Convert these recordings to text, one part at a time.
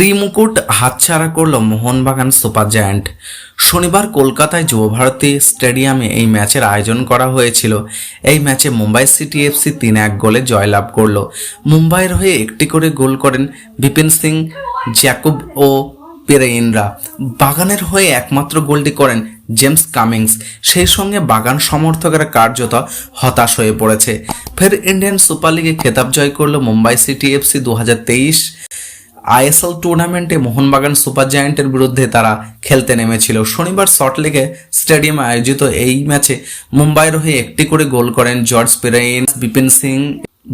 ত্রিমুকুট হাতছাড়া করল Mohun Bagan super giant. শনিবার কলকাতায় যুবভারতী স্টেডিয়ামে এই ম্যাচের আয়োজন করা হয়েছিল। এই ম্যাচে মুম্বাই সিটি এফসি তিন এক গোলে জয়লাভ করল। মুম্বাইয়ের হয়ে একটি করে গোল করেন বিপিন সিং, জ্যাকুব ও পেরেইনরা। বাগানের হয়ে একমাত্র গোলটি করেন জেমস কামিংস। সেই সঙ্গে বাগান সমর্থকেরা কার্যত হতাশ হয়ে পড়েছে। ফের ইন্ডিয়ান সুপার লিগে খেতাব জয় করল মুম্বাই সিটি এফসি দু হাজার তেইশ। আইএসএল টুর্নামেন্টে মোহনবাগান সুপার জায়ান্টের বিরুদ্ধে তারা খেলতে নেমেছিল। শনিবার সল্টলেকে স্টেডিয়ামে আয়োজিত এই ম্যাচে মুম্বাইয়ের হয়ে একটি করে গোল করেন জর্জ পেরাইন বিপিন সিং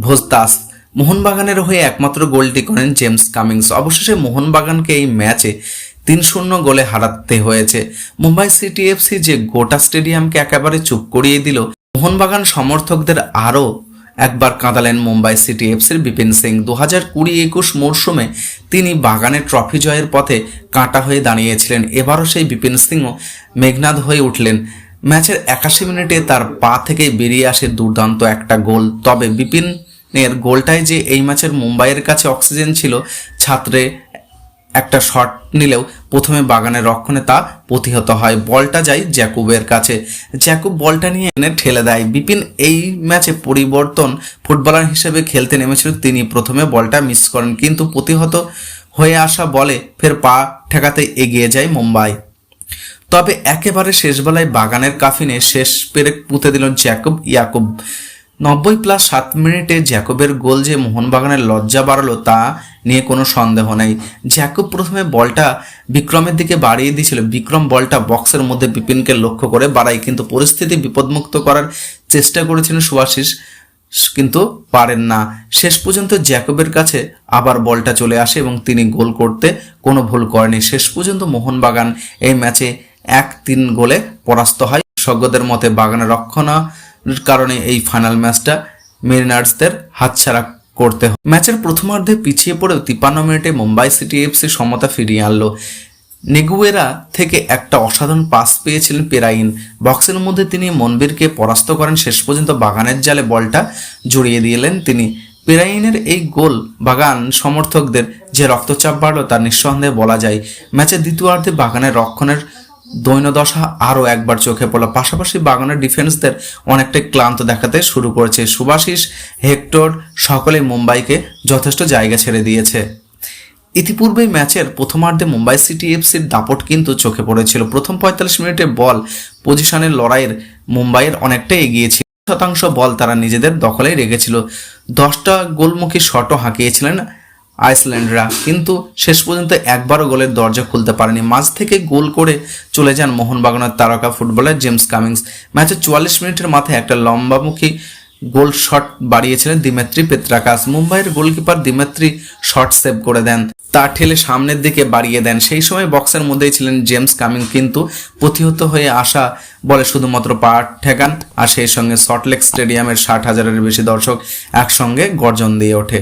ভোজদাস মোহনবাগানের হয়ে একমাত্র গোলটি করেন জেমস কামিংস অবশেষে মোহনবাগানকে এই ম্যাচে তিন শূন্য গোলে হারাতে হয়েছে। মুম্বাই সিটি এফসি যে গোটা স্টেডিয়ামকে একেবারে চুপ করিয়ে দিল, মোহনবাগান সমর্থকদের আরও একবার কাঁদালেন মুম্বাই সিটি এফসির বিপিন সিং। দু হাজার কুড়ি একুশ মরশুমে তিনি বাগানে ট্রফি জয়ের পথে কাঁটা হয়ে দাঁড়িয়েছিলেন। এবারও সেই বিপিন সিংও মেঘনাদ হয়ে উঠলেন। ম্যাচের একাশি মিনিটে তার পা থেকে বেরিয়ে আসে দুর্দান্ত একটা গোল। তবে বিপিনের গোলটাই যে এই ম্যাচের মুম্বাইয়ের কাছে অক্সিজেন ছিল, ছাত্রে একটা শট নিলেও প্রথমে বাগানের রক্ষণে তা প্রতিহত হয়। বলটা যায় জ্যাকুবের কাছে। জ্যাকুব বলটা নিয়ে এনে ঠেলে দেয়। বিপিন এই ম্যাচে পরিবর্তন ফুটবলার হিসেবে খেলতে নেমেছিল। তিনি প্রথমে বলটা মিস করেন, কিন্তু প্রতিহত হয়ে আসা বলে ফের পা ঠেকাতে এগিয়ে যায় মুম্বাই। তবে একেবারে শেষ বেলায় বাগানের কাফিনে শেষ পেরেক পুঁতে দিল জ্যাকব ইয়াকুব। নব্বই প্লাস সাত মিনিটে জ্যাকবের গোল যে মোহনবাগানের লজ্জা বাড়ালো তা নিয়ে কোনো সন্দেহ নেই। জ্যাকব প্রথমে বলটা বিক্রমের দিকে বাড়িয়ে দিয়েছিল। বিক্রম বলটা বক্সের মধ্যে বিপিনকে লক্ষ্য করে বাড়ায়, কিন্তু পরিস্থিতি বিপদমুক্ত করার চেষ্টা করেছিলেন সুভাশিস কিন্তু পারেন না। শেষ পর্যন্ত জ্যাকবের কাছে আবার বলটা চলে আসে এবং তিনি গোল করতে কোনো ভুল করেনি শেষ পর্যন্ত মোহনবাগান এই ম্যাচে এক তিন গোলে পরাস্ত হয়। বিশেষজ্ঞদের মতে বাগানের রক্ষণা কারণে এই ফাইনাল ম্যাচটা মেরিনার্সদের হাতছাড়া করতে হয় ম্যাচের প্রথমার্ধে পিছিয়ে পড়েও তিপ্পান্ন মিনিটে মুম্বাই সিটি এফসি সমতা ফিরিয়ে আনলো। নেগুয়েরা থেকে একটা অসাধারণ পাস পেয়েছিলেন পেরাইন। বক্সের মধ্যে তিনি মনবীরকে পরাস্ত করেন। শেষ পর্যন্ত বাগানের জালে বলটা জড়িয়ে দিলেন তিনি। পেরাইনের এই গোল বাগান সমর্থকদের যে রক্তচাপ বাড়লো তা নিঃসন্দেহে বলা যায়। ম্যাচের দ্বিতীয়ার্ধে বাগানের রক্ষণের দৈন্যদশা আরও একবার চোখে পড়ল। পাশাপাশি বাগানের ডিফেন্সদের অনেকটাই ক্লান্ত দেখাতে শুরু করেছে সুভাশিস হেক্টর, সকলে মুম্বাইকে যথেষ্ট জায়গা ছেড়ে দিয়েছে। ইতিপূর্বেই ম্যাচের প্রথমার্ধে মুম্বাই সিটি এফসির দাপট কিন্তু চোখে পড়েছিল। প্রথম পঁয়তাল্লিশ মিনিটে বল পজিশনের লড়াইয়ের মুম্বাইয়ের অনেকটা এগিয়েছিল শতাংশ বল তারা নিজেদের দখলেই রেখেছিল। দশটা গোলমুখী শটও হাঁকিয়েছিলেন আইসল্যান্ডরা। কিন্তু শেষ পর্যন্ত একবারও গোলের দরজা খুলতে পারেনি। মাঝ থেকে গোল করে চলে যান মোহনবাগানের তারকা ফুটবলার জেমস কামিংস। ম্যাচের চুয়াল্লিশ মিনিটের মাথায় একটা লম্বামুখী গোল শট বাড়িয়েছিলেন দিমেত্রি পেত্রাকাস মুম্বাইয়ের গোলকিপার দিমেত্রি শট সেভ করে দেন। তা ঠেলে সামনের দিকে বাড়িয়ে দেন। সেই সময় বক্সের মধ্যেই ছিলেন জেমস কামিং কিন্তু প্রতিহত হয়ে আসা বলে শুধুমাত্র পা ঠেকান। আর সেই সঙ্গে সল্টলেক স্টেডিয়ামের ষাট হাজারের বেশি দর্শক একসঙ্গে গর্জন দিয়ে ওঠে।